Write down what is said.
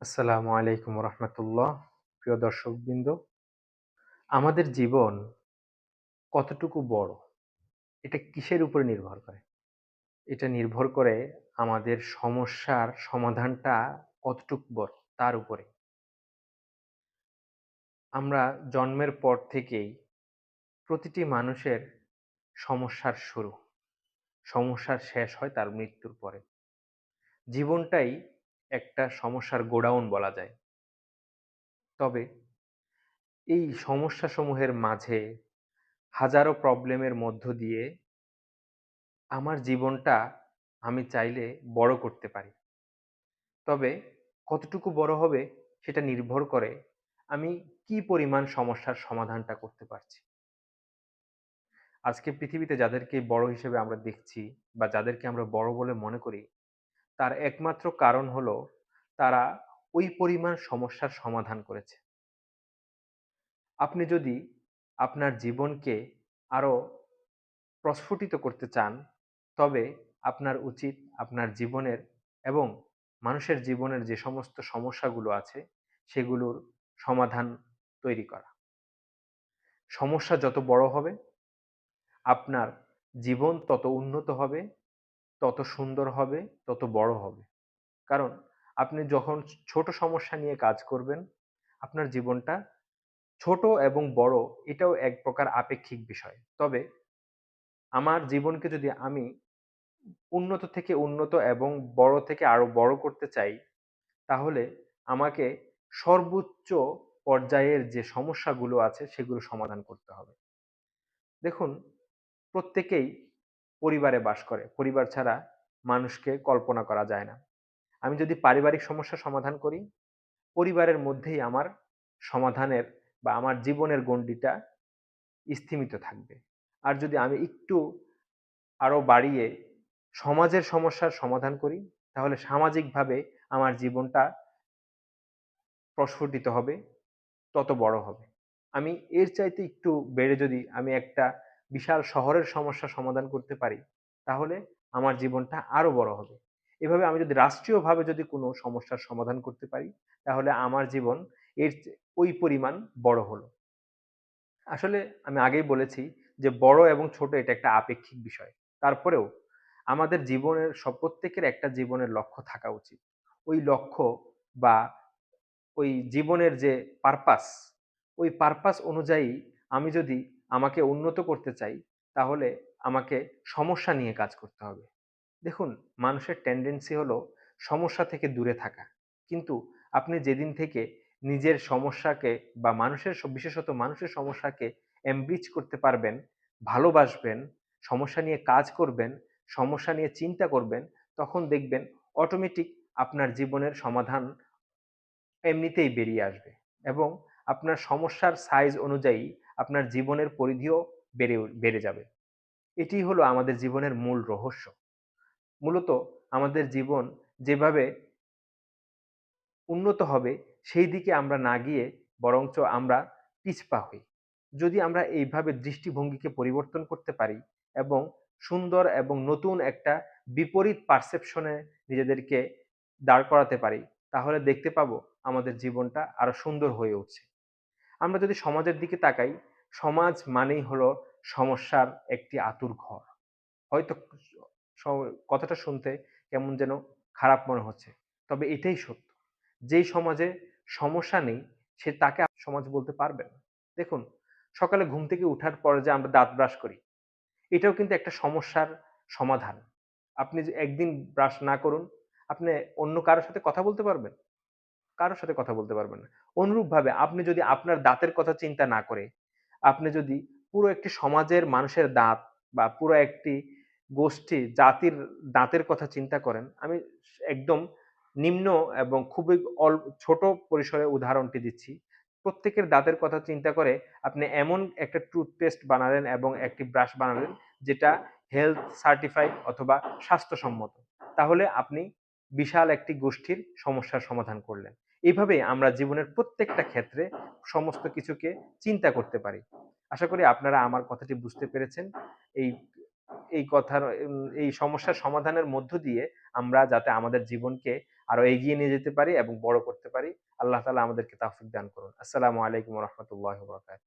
আসসালামু আলাইকুম রহমতুল্লাহ প্রিয় দর্শকবৃন্দ, আমাদের জীবন কতটুকু বড়? এটা কিসের উপরে নির্ভর করে? এটা নির্ভর করে আমাদের সমস্যার সমাধানটা কতটুকু বড় তার উপরে। আমরা জন্মের পর থেকেই প্রতিটি মানুষের সমস্যার শুরু। সমস্যার শেষ হয় তার মৃত্যুর পরে। জীবনটাই একটা সমস্যার গোডাউন বলা যায়। তবে এই সমস্যাসমূহের মাঝে হাজারো প্রবলেমের মধ্য দিয়ে আমার জীবনটা আমি চাইলে বড় করতে পারি। তবে কতটুকু বড় হবে সেটা নির্ভর করে আমি কি পরিমাণ সমস্যার সমাধানটা করতে পারছি। আজকে পৃথিবীতে যাদেরকে বড় হিসেবে আমরা দেখছি বা যাদেরকে আমরা বড় বলে মনে করি তার একমাত্র কারণ হলো তারা ওই পরিমাণ সমস্যার সমাধান করেছে। আপনি যদি আপনার জীবনকে আরও প্রস্ফুটিত করতে চান, তবে আপনার উচিত আপনার জীবনের এবং মানুষের জীবনের যে সমস্ত সমস্যাগুলো আছে, সেগুলোর সমাধান তৈরি করা। সমস্যা যত বড় হবে, আপনার জীবন তত উন্নত হবে তত সুন্দর হবে, তত বড় হবে। কারণ আপনি যখন ছোট সমস্যা নিয়ে কাজ করবেন, আপনার জীবনটা ছোট এবং বড় এটাও এক প্রকার আপেক্ষিক বিষয়। তবে আমার জীবনকে যদি আমি উন্নত থেকে উন্নত এবং বড় থেকে আরও বড় করতে চাই, তাহলে আমাকে সর্বোচ্চ পর্যায়ের যে সমস্যাগুলো আছে, সেগুলো সমাধান করতে হবে। দেখুন, প্রত্যেকেই পরিবারে বাস করে। পরিবার ছাড়া মানুষকে কল্পনা করা যায় না। আমি যদি পারিবারিক সমস্যা সমাধান করি, পরিবারের মধ্যেই আমার সমাধানের বা আমার জীবনের গণ্ডিটা স্থিমিত থাকবে। আর যদি আমি একটু আরও বাড়িয়ে সমাজের সমস্যার সমাধান করি, তাহলে সামাজিকভাবে আমার জীবনটা প্রস্ফুটিত হবে, তত বড় হবে। আমি এর চাইতে একটু বেড়ে যদি আমি একটা বিশাল শহরের সমস্যা সমাধান করতে পারি, তাহলে আমার জীবনটা আরও বড় হবে। এভাবে আমি যদি রাষ্ট্রীয়ভাবে যদি কোনো সমস্যার সমাধান করতে পারি, তাহলে আমার জীবন এর ওই পরিমাণ বড় হলো। আসলে আমি আগেই বলেছি যে বড় এবং ছোট এটা একটা আপেক্ষিক বিষয়। তারপরেও আমাদের জীবনের সব প্রত্যেকের একটা জীবনের লক্ষ্য থাকা উচিত। ওই লক্ষ্য বা ওই জীবনের যে পারপাস ওই পারপাস অনুযায়ী আমি যদি আমাকে উন্নত করতে চাই, তাহলে আমাকে সমস্যা নিয়ে কাজ করতে হবে। দেখুন, মানুষের টেন্ডেন্সি হলো সমস্যা থেকে দূরে থাকা। কিন্তু আপনি যেদিন থেকে নিজের সমস্যাকে বা মানুষের বিশেষত মানুষের সমস্যাকে এমব্রিজ করতে পারবেন, ভালোবাসবেন, সমস্যা নিয়ে কাজ করবেন, সমস্যা নিয়ে চিন্তা করবেন, তখন দেখবেন অটোমেটিক আপনার জীবনের সমাধান এমনিতেই বেরিয়ে আসবে। এবং আপনার সমস্যার সাইজ অনুযায়ী আপনার জীবনের পরিধিও বেড়ে বেড়ে যাবে। এটি হলো আমাদের জীবনের মূল রহস্য। মূলত আমাদের জীবন যেভাবে উন্নত হবে, সেই দিকে আমরা না গিয়ে বরঞ্চ আমরা পিছপা হই। যদি আমরা এইভাবে দৃষ্টিভঙ্গিকে পরিবর্তন করতে পারি এবং সুন্দর এবং নতুন একটা বিপরীত পারসেপশনে নিজেদেরকে দাঁড় করাতে পারি, তাহলে দেখতে পাবো আমাদের জীবনটা আরও সুন্দর হয়ে উঠছে। আমরা যদি সমাজের দিকে তাকাই, সমাজ মানেই হলো সমস্যার একটি আতুর ঘর। হয়তো কথাটা শুনতে কেমন যেন খারাপ মনে হচ্ছে, তবে এটাই সত্য। যেই সমাজে সমস্যা নেই, সে তাকে সমাজ বলতে পারবে না। দেখুন, সকালে ঘুম থেকে উঠার পরে যে আমরা দাঁত ব্রাশ করি, এটাও কিন্তু একটা সমস্যার সমাধান। আপনি একদিন ব্রাশ না করুন, আপনি অন্য কারোর সাথে কথা বলতে পারবেন? কারোর সাথে কথা বলতে পারবেন না। অনুরূপভাবে আপনি যদি আপনার দাঁতের কথা চিন্তা না করে, আপনি যদি পুরো একটি সমাজের মানুষের দাঁত বা পুরো একটি গোষ্ঠী জাতির দাঁতের কথা চিন্তা করেন, আমি একদম নিম্ন এবং খুবই অল্প ছোট পরিসরে উদাহরণটি দিচ্ছি। প্রত্যেকের দাঁতের কথা চিন্তা করে আপনি এমন একটা টুথপেস্ট বানালেন এবং একটি ব্রাশ বানালেন যেটা হেলথ সার্টিফাইড অথবা স্বাস্থ্যসম্মত। তাহলে আপনি বিশাল একটি গোষ্ঠীর সমস্যার সমাধান করলেন। এইভাবে আমরা জীবনের প্রত্যেকটা ক্ষেত্রে সমস্ত কিছুকে চিন্তা করতে পারি। আশা করি আপনারা আমার কথাটি বুঝতে পেরেছেন। এই এই কথার, এই সমস্যার সমাধানের মধ্য দিয়ে আমরা যাতে আমাদের জীবনকে আরও এগিয়ে নিয়ে যেতে পারি এবং বড় করতে পারি। আল্লাহ তালা আমাদেরকে তাফিক দান করুন। আসসালামু আলাইকুম রহমতুল্লাহ বরকাত